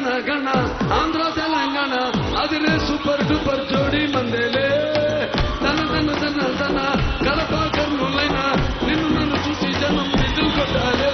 గణ గణ ఆంధ్ర తెలంగాణ అదిరే super duper జోడి మందేలే. తన తన తన తన కలప కర్నూలైనా నిన్ను నన్ను చూసి జనం నిధులు కొట్టాలే.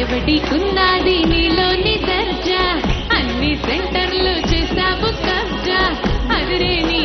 ఎవడికున్నది నీలోని